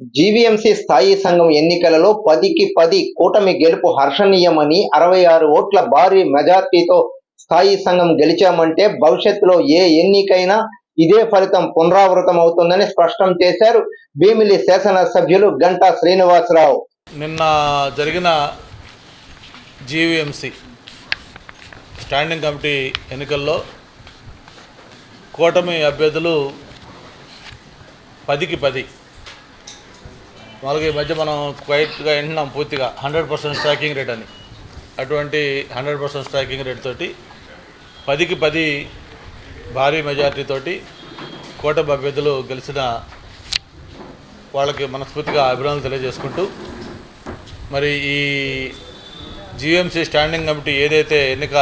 GVMC స్థాయి సంఘం ఎన్నికలలో పదికి పది కూటమి గెలుపు హర్షణీయమని అరవై ఆరు ఓట్ల భారీ మెజార్టీతో స్థాయి సంఘం గెలిచామంటే భవిష్యత్తులో ఏ ఎన్నికైనా ఇదే ఫలితం పునరావృతం అవుతుందని స్పష్టం చేశారు భీమిలి శాసనసభ్యులు గంటా శ్రీనివాసరావు. నిన్న జరిగిన జీవీఎంసీ స్టాండింగ్ కమిటీ ఎన్నికల్లో కూటమి అభ్యర్థులు పదికి పది వాళ్ళకి ఈ మధ్య మనం క్వైట్గా వింటున్నాం పూర్తిగా. హండ్రెడ్ పర్సెంట్ స్ట్రైకింగ్ రేట్ అని. అటువంటి హండ్రెడ్ పర్సెంట్ స్ట్రైకింగ్ రేట్ తోటి పదికి పది భారీ మెజారిటీ తోటి కూటమి అభ్యర్థులు గెలిచిన వాళ్ళకి మనస్ఫూర్తిగా అభినందనలు తెలియజేసుకుంటూ మరి ఈ జీఎంసీ స్టాండింగ్ కమిటీ ఏదైతే ఎన్నిక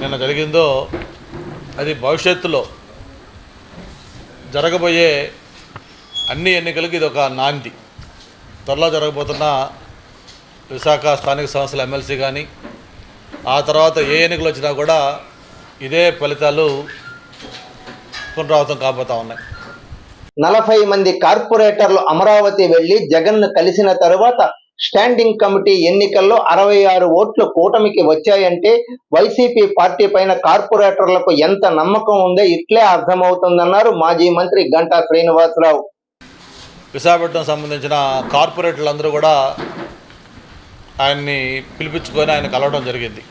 నిన్న జరిగిందో అది భవిష్యత్తులో జరగబోయే అన్ని ఎన్నికలకు ఇది ఒక నాంది. త్వరలో జరగబోతున్న విశాఖ స్థానిక సంస్థల ఎమ్మెల్సీ కానీ ఆ తర్వాత ఏ ఎన్నికలు వచ్చినా కూడా ఇదే ఫలితాలు పునరావృతం కాబోతా ఉన్నాయి. నలభై మంది కార్పొరేటర్లు అమరావతి వెళ్ళి జగన్ను కలిసిన తరువాత స్టాండింగ్ కమిటీ ఎన్నికల్లో అరవై ఆరు ఓట్లు కూటమికి వచ్చాయంటే వైసీపీ పార్టీ పైన కార్పొరేటర్లకు ఎంత నమ్మకం ఉందో ఇట్లే అర్థమవుతుందన్నారు మాజీ మంత్రి గంటా శ్రీనివాసరావు. విశాఖపట్నం సంబంధించిన కార్పొరేటర్లందరూ కూడా ఆయన్ని పిలిపించుకొని ఆయన కలవడం జరిగింది.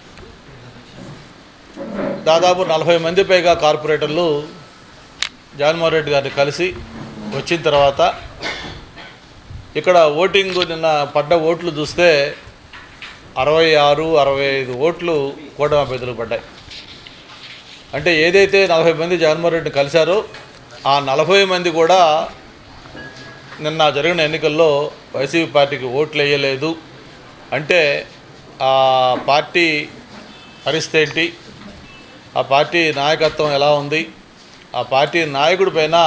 దాదాపు నలభై మంది పైగా కార్పొరేటర్లు జగన్మోహన్ రెడ్డి గారిని కలిసి వచ్చిన తర్వాత ఇక్కడ ఓటింగ్ నిన్న పడ్డ ఓట్లు చూస్తే అరవై ఆరు అరవై ఐదు ఓట్లు కూటమి అభ్యర్థులకు పడ్డాయి. అంటే ఏదైతే నలభై మంది జగన్మోహన్ రెడ్డిని కలిశారో ఆ నలభై మంది కూడా నిన్న జరిగిన ఎన్నికల్లో వైసీపీ పార్టీకి ఓట్లు వేయలేదు. అంటే ఆ పార్టీ పరిస్థితి ఏంటి? ఆ పార్టీ నాయకత్వం ఎలా ఉంది? ఆ పార్టీ నాయకుడి పైన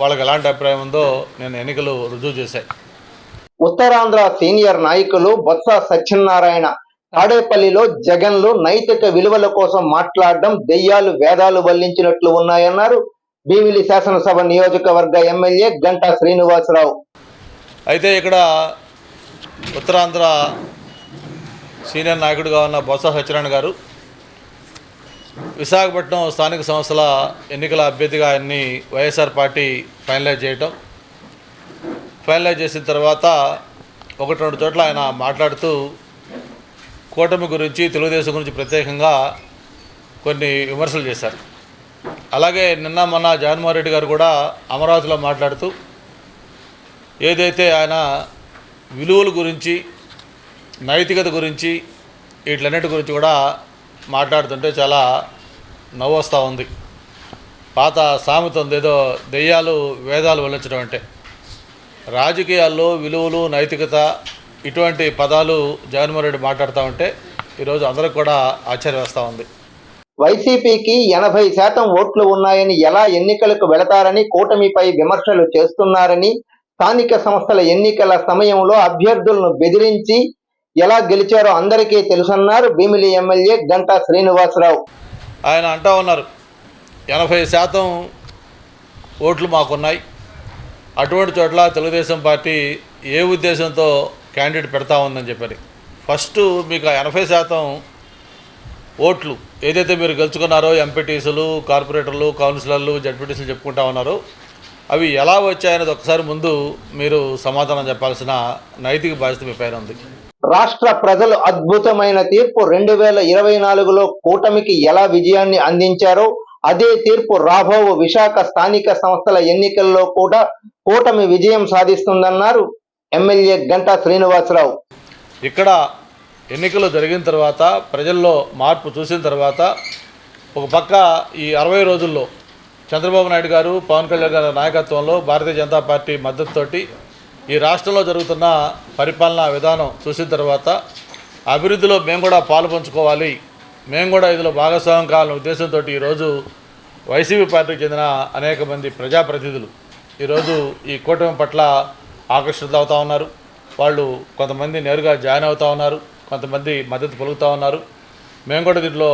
వాళ్ళకి ఎలాంటి అభిప్రాయం ఉందో నేను ఎన్నికలు రుజువు చేశాయి ఉత్తరాంధ్ర సీనియర్ నాయకులు బొత్స సత్యనారాయణ తాడేపల్లిలో జగన్లు నైతిక విలువల కోసం మాట్లాడడం దెయ్యాలు వేదాలు వల్లించినట్లు ఉన్నాయన్నారు. భీమిలి శాసనసభ నియోజకవర్గ ఎమ్మెల్యే గంటా శ్రీనివాసరావు. అయితే ఇక్కడ ఉత్తరాంధ్ర సీనియర్ నాయకుడిగా ఉన్న బొత్స సత్యనారాయణ గారు విశాఖపట్నం స్థానిక సంస్థల ఎన్నికల అభ్యర్థిగా ఆయన్ని వైఎస్ఆర్ పార్టీ ఫైనలైజ్ చేయటం ఫైనలైజ్ చేసిన తర్వాత ఒకటి రెండు చోట్ల ఆయన మాట్లాడుతూ కూటమి గురించి తెలుగుదేశం గురించి ప్రత్యేకంగా కొన్ని విమర్శలు చేశారు. అలాగే నిన్న మొన్న జగన్మోహన్ రెడ్డి గారు కూడా అమరావతిలో మాట్లాడుతూ ఏదైతే ఆయన విలువల గురించి నైతికత గురించి వీటిలన్నిటి గురించి కూడా మాట్లాడుతుంటే చాలా నవ్వు వస్తూ ఉంది. పాత సామెత ఉంది ఏదో దెయ్యాలు వేదాలు వల్లించడం అంటే. రాజకీయాల్లో విలువలు నైతికత ఇటువంటి పదాలు జగన్మోహన్ రెడ్డి మాట్లాడుతూ ఉంటే ఈరోజు అందరికి కూడా ఆశ్చర్యం వేస్తూ ఉంది. వైసీపీకి ఎనభై శాతం ఓట్లు ఉన్నాయని ఎలా ఎన్నికలకు వెళతారని కూటమిపై విమర్శలు చేస్తున్నారని స్థానిక సంస్థల ఎన్నికల సమయంలో అభ్యర్థులను బెదిరించి ఎలా గెలిచారో అందరికీ తెలుసన్నారు భీమిలి ఎమ్మెల్యే గంటా శ్రీనివాసరావు. ఆయన అంటా ఉన్నారు ఎనభై శాతం ఓట్లు మాకున్నాయి. అటువంటి చోట్ల తెలుగుదేశం పార్టీ ఏ ఉద్దేశంతో క్యాండిడేట్ పెడతా ఉందని చెప్పారు. ఫస్ట్ మీకు ఆ ఎనభై శాతం ఓట్లు ఏదైతే మీరు గెలుచుకున్నారో ఎంపీటీసీలు కార్పొరేటర్లు కౌన్సిలర్లు జడ్పీటీసీలు చెప్పుకుంటా ఉన్నారో అవి ఎలా వచ్చాయనేది ఒకసారి ముందు మీరు సమాధానం చెప్పాల్సిన నైతిక బాధ్యత మీ పైన ఉంది. రాష్ట్ర ప్రజలు అద్భుతమైన తీర్పు రెండు వేల ఇరవై నాలుగులో కూటమికి ఎలా విజయాన్ని అందించారో అదే తీర్పు రాబో విశాఖ స్థానిక సంస్థల ఎన్నికల్లో కూడా కూటమి విజయం సాధిస్తుందన్నారు ఎమ్మెల్యే గంటా శ్రీనివాసరావు. ఇక్కడ ఎన్నికలు జరిగిన తర్వాత ప్రజల్లో మార్పు చూసిన తర్వాత ఒక పక్క ఈ అరవై రోజుల్లో చంద్రబాబు నాయుడు గారు పవన్ కళ్యాణ్ గారి నాయకత్వంలో భారతీయ జనతా పార్టీ మద్దతుతోటి ఈ రాష్ట్రంలో జరుగుతున్న పరిపాలనా విధానం చూసిన తర్వాత అభివృద్ధిలో మేము కూడా పాలు పంచుకోవాలి. మేము కూడా ఇందులో భాగస్వామ్యం కావాలనే ఉద్దేశంతో ఈరోజు వైసీపీ పార్టీకి చెందిన అనేక మంది ప్రజాప్రతినిధులు ఈరోజు ఈ కూటమి పట్ల ఆకర్షితులు అవుతూ ఉన్నారు. వాళ్ళు కొంతమంది నేరుగా జాయిన్ అవుతా ఉన్నారు. కొంతమంది మద్దతు పలుకుతూ ఉన్నారు. మేము కూడా దీంట్లో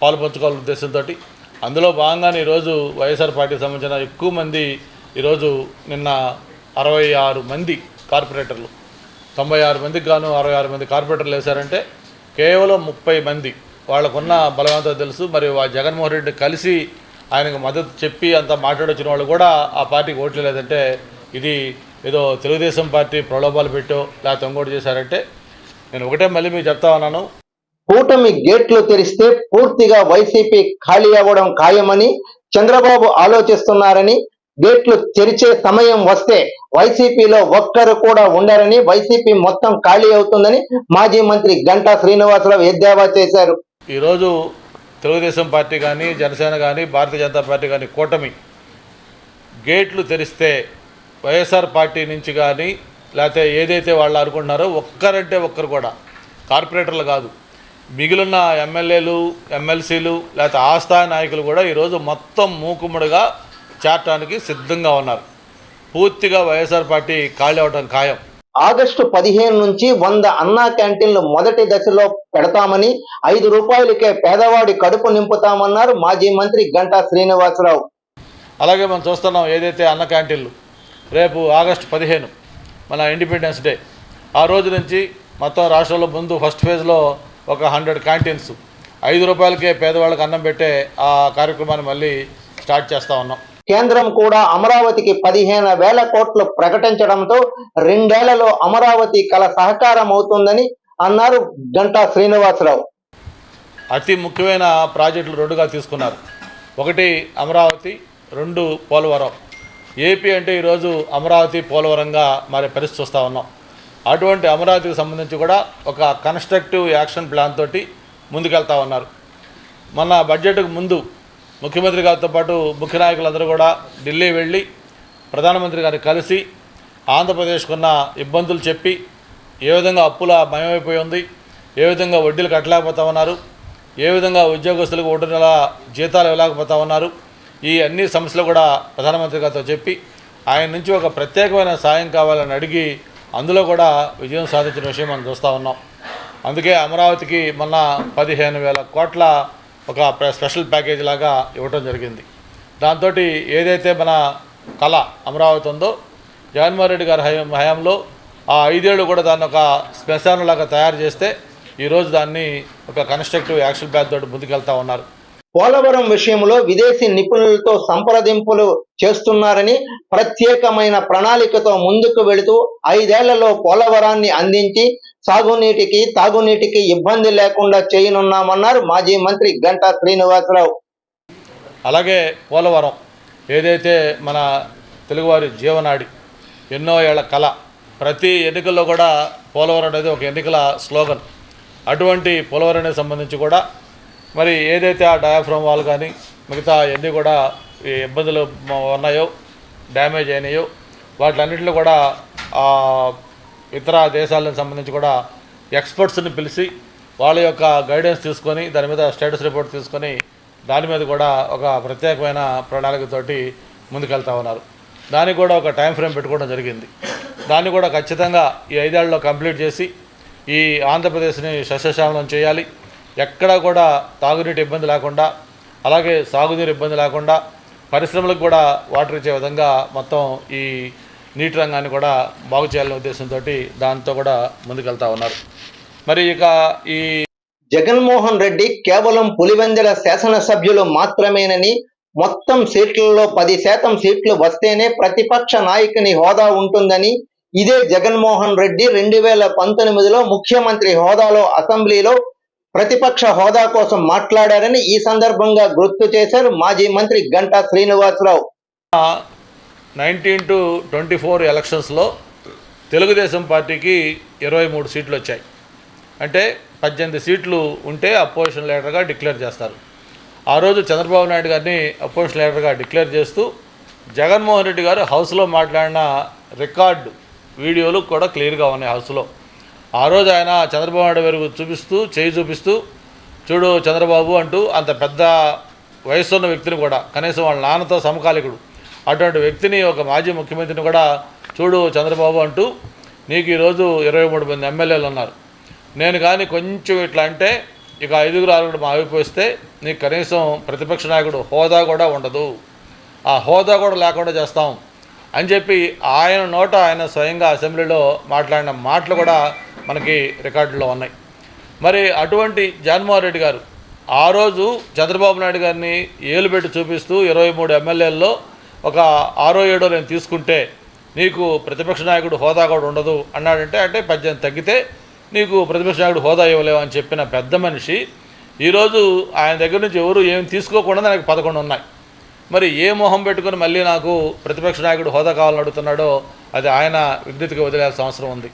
పాలు పంచుకోవాలనే ఉద్దేశంతో అందులో భాగంగానే ఈరోజు వైఎస్ఆర్ పార్టీకి సంబంధించిన ఎక్కువ మంది ఈరోజు నిన్న అరవై ఆరు మంది కార్పొరేటర్లు తొంభై ఆరు మందికి గాను అరవై ఆరు మంది కార్పొరేటర్లు వేశారంటే కేవలం ముప్పై మంది. వాళ్ళకున్న బలవంతం తెలుసు. మరి జగన్మోహన్ రెడ్డి కలిసి ఆయనకు మద్దతు చెప్పి అంత మాట్లాడొచ్చిన వాళ్ళు కూడా ఆ పార్టీకి ఓట్లు లేదంటే ఇది ఏదో తెలుగుదేశం పార్టీ ప్రలోభాలు పెట్టో లేకపోతే ఇంకోటి చేశారంటే నేను ఒకటే మళ్ళీ మీకు చెప్తా ఉన్నాను. కూటమి గేట్లు తెరిస్తే పూర్తిగా వైసీపీ ఖాళీ అవ్వడం ఖాయమని చంద్రబాబు ఆలోచిస్తున్నారని గేట్లు తెరిచే సమయం వస్తే వైసీపీలో ఒక్కరు కూడా ఉండరని వైసీపీ మొత్తం ఖాళీ అవుతుందని మాజీ మంత్రి గంటా శ్రీనివాసరావు ఎద్దేవా చేశారు. ఈరోజు తెలుగుదేశం పార్టీ కానీ జనసేన కానీ భారతీయ జనతా పార్టీ కానీ కూటమి గేట్లు తెరిస్తే వైఎస్ఆర్ పార్టీ నుంచి కానీ లేకపోతే ఏదైతే వాళ్ళు అనుకుంటున్నారో ఒక్కరంటే ఒక్కరు కూడా కార్పొరేటర్లు కాదు. మిగిలిన ఎమ్మెల్యేలు ఎమ్మెల్సీలు లేకపోతే ఆస్థాయి నాయకులు కూడా ఈరోజు మొత్తం మూకుముడుగా చేరటానికి సిద్ధంగా ఉన్నారు. పూర్తిగా వైఎస్ఆర్ పార్టీ ఖాళీ అవడం ఖాయం. ఆగస్టు పదిహేను నుంచి వంద అన్నా క్యాంటీన్లు మొదటి దశలో పెడతామని ఐదు రూపాయలకే పేదవాడి కడుపు నింపుతామన్నారు మాజీ మంత్రి గంటా శ్రీనివాసరావు. అలాగే మనం చూస్తున్నాం ఏదైతే అన్న క్యాంటీన్లు రేపు ఆగస్టు పదిహేను. మన ఇండిపెండెన్స్ డే ఆ రోజు నుంచి మొత్తం రాష్ట్రంలో ముందు ఫస్ట్ ఫేజ్లో ఒక హండ్రెడ్ క్యాంటీన్స్ ఐదు రూపాయలకే పేదవాళ్ళకి అన్నం పెట్టే ఆ కార్యక్రమాన్ని మళ్ళీ స్టార్ట్ చేస్తూ ఉన్నాం. కేంద్రం కూడా అమరావతికి పదిహేను వేల కోట్లు ప్రకటించడంతో రెండేళ్ళలో అమరావతి కల సహకారం అవుతుందని అన్నారు గంటా శ్రీనివాసరావు. అతి ముఖ్యమైన ప్రాజెక్టులు రెండుగా తీసుకున్నారు. ఒకటి అమరావతి రెండు పోలవరం. ఏపీ అంటే ఈరోజు అమరావతి పోలవరంగా మారే పరిస్థితి చూస్తూ ఉన్నాం. అటువంటి అమరావతికి సంబంధించి కూడా ఒక కన్స్ట్రక్టివ్ యాక్షన్ ప్లాన్ తోటి ముందుకెళ్తా ఉన్నారు. మన బడ్జెట్కు ముందు ముఖ్యమంత్రి గారితో పాటు ముఖ్య నాయకులందరూ కూడా ఢిల్లీ వెళ్ళి ప్రధానమంత్రి గారిని కలిసి ఆంధ్రప్రదేశ్కున్న ఇబ్బందులు చెప్పి ఏ విధంగా అప్పుల మయమైపోయి ఉంది ఏ విధంగా వడ్డీలు కట్టలేకపోతా ఉన్నారు ఏ విధంగా ఉద్యోగస్తులకు ఒడ్డు నెల జీతాలు ఇవ్వలేకపోతా ఉన్నారు ఈ అన్ని సమస్యలు కూడా ప్రధానమంత్రి గారితో చెప్పి ఆయన నుంచి ఒక ప్రత్యేకమైన సాయం కావాలని అడిగి అందులో కూడా విజయం సాధించిన విషయం మనం చూస్తూ ఉన్నాం. అందుకే అమరావతికి మొన్న పదిహేను వేల కోట్ల ఒక స్పెషల్ ప్యాకేజ్ లాగా ఇవ్వటం జరిగింది. దాంతో ఏదైతే మన కళ అమరావతి ఉందో జగన్మోహన్ రెడ్డి గారి హయాం హయాంలో ఆ ఐదేళ్ళు కూడా దాన్ని ఒక శ్మశానం లాగా తయారు చేస్తే ఈరోజు దాన్ని ఒక కన్స్ట్రక్టివ్ యాక్షన్ ప్లాన్ తోటి ముందుకెళ్తా ఉన్నారు. పోలవరం విషయంలో విదేశీ నిపుణులతో సంప్రదింపులు చేస్తున్నారని ప్రత్యేకమైన ప్రణాళికతో ముందుకు వెళుతూ ఐదేళ్ళలో పోలవరాన్ని అందించి సాగునీటికి తాగునీటికి ఇబ్బంది లేకుండా చేయనున్నామన్నారు మాజీ మంత్రి గంటా శ్రీనివాసరావు. అలాగే పోలవరం ఏదైతే మన తెలుగువారి జీవనాడి ఎన్నో ఏళ్ళ కళ ప్రతి ఎన్నికల్లో కూడా పోలవరం అనేది ఒక ఎన్నికల స్లోగన్. అటువంటి పోలవరానికి సంబంధించి కూడా మరి ఏదైతే ఆ డయాఫ్రమ్ వాల్ కానీ మిగతా ఎన్ని కూడా ఈ ఇబ్బందులు ఉన్నాయో డ్యామేజ్ అయినాయో వాటిలన్నింటిలో కూడా ఇతర దేశాలకు సంబంధించి కూడా ఎక్స్పర్ట్స్ని పిలిచి వాళ్ళ యొక్క గైడెన్స్ తీసుకొని దాని మీద స్టేటస్ రిపోర్ట్ తీసుకొని దాని మీద కూడా ఒక ప్రత్యేకమైన ప్రణాళికతోటి ముందుకెళ్తా ఉన్నారు. దానికి కూడా ఒక టైం ఫ్రేమ్ పెట్టుకోవడం జరిగింది. దాన్ని కూడా ఖచ్చితంగా ఈ ఐదేళ్ళలో కంప్లీట్ చేసి ఈ ఆంధ్రప్రదేశ్ని సస్యశామలం చేయాలి. ఎక్కడా కూడా తాగునీటి ఇబ్బంది లేకుండా అలాగే సాగునీరు ఇబ్బంది లేకుండా పరిశ్రమలకు కూడా వాటర్ ఇచ్చే విధంగా మొత్తం ఈ నీటి రంగాన్ని కూడా బాగు చేయాలనే ఉద్దేశంతో దాంతో కూడా ముందుకెళ్తా ఉన్నారు. మరి ఇక ఈ జగన్మోహన్ రెడ్డి కేవలం పులివెందుల శాసనసభ్యులు మాత్రమేనని మొత్తం సీట్లలో పది శాతం సీట్లు వస్తేనే ప్రతిపక్ష నాయకుని హోదా ఉంటుందని ఇదే జగన్మోహన్ రెడ్డి రెండు వేల పంతొమ్మిదిలో ముఖ్యమంత్రి హోదాలో అసెంబ్లీలో ప్రతిపక్ష హోదా కోసం మాట్లాడారని ఈ సందర్భంగా గుర్తు చేశారు మాజీ మంత్రి Ganta Srinivasarao. Nineteen to twenty four ఎలక్షన్స్లో తెలుగుదేశం పార్టీకి ఇరవై మూడు సీట్లు వచ్చాయి. అంటే పద్దెనిమిది సీట్లు ఉంటే అపోజిషన్ లీడర్గా డిక్లేర్ చేస్తారు. ఆ రోజు చంద్రబాబు నాయుడు గారిని అపోజిషన్ లీడర్గా డిక్లేర్ చేస్తూ జగన్మోహన్ రెడ్డి గారు హౌస్లో మాట్లాడిన రికార్డు వీడియోలు కూడా క్లియర్గా ఉన్నాయి హౌస్లో. ఆ రోజు ఆయన చంద్రబాబు నాయుడు వెరుగు చూపిస్తూ చేయి చూపిస్తూ చూడు చంద్రబాబు అంటూ అంత పెద్ద వయసు ఉన్న వ్యక్తిని కూడా కనీసం వాళ్ళ నాన్నతో సమకాలికుడు అటువంటి వ్యక్తిని ఒక మాజీ ముఖ్యమంత్రిని కూడా చూడు చంద్రబాబు అంటూ నీకు ఈరోజు ఇరవై మూడు మంది ఎమ్మెల్యేలు ఉన్నారు. నేను కానీ కొంచెం ఇట్లా అంటే ఇక ఐదుగురు ఆరుగురు మావిపోస్తే నీకు కనీసం ప్రతిపక్ష నాయకుడు హోదా కూడా ఉండదు. ఆ హోదా కూడా లేకుండా చేస్తాం. అని చెప్పి ఆయన నోట ఆయన స్వయంగా అసెంబ్లీలో మాట్లాడిన మాటలు కూడా మనకి రికార్డులో ఉన్నాయి. మరి అటువంటి జగన్మోహన్ రెడ్డి గారు ఆ రోజు చంద్రబాబు నాయుడు గారిని ఏలు పెట్టి చూపిస్తూ ఇరవై మూడు ఎమ్మెల్యేల్లో ఒక ఆరో ఏడో నేను తీసుకుంటే నీకు ప్రతిపక్ష నాయకుడు హోదా కూడా ఉండదు అన్నాడంటే అంటే పద్దెనిమిది తగ్గితే నీకు ప్రతిపక్ష నాయకుడు హోదా ఇవ్వలేవు అని చెప్పిన పెద్ద మనిషి ఈరోజు ఆయన దగ్గర నుంచి ఎవరు ఏం తీసుకోకుండా నాకు పదకొండు ఉన్నాయి. మరి ఏ మొహం పెట్టుకుని మళ్ళీ నాకు ప్రతిపక్ష నాయకుడు హోదా కావాలని అడుగుతున్నాడో అది ఆయన విజ్ఞతకి వదిలేయాల్సిన అవసరం ఉంది.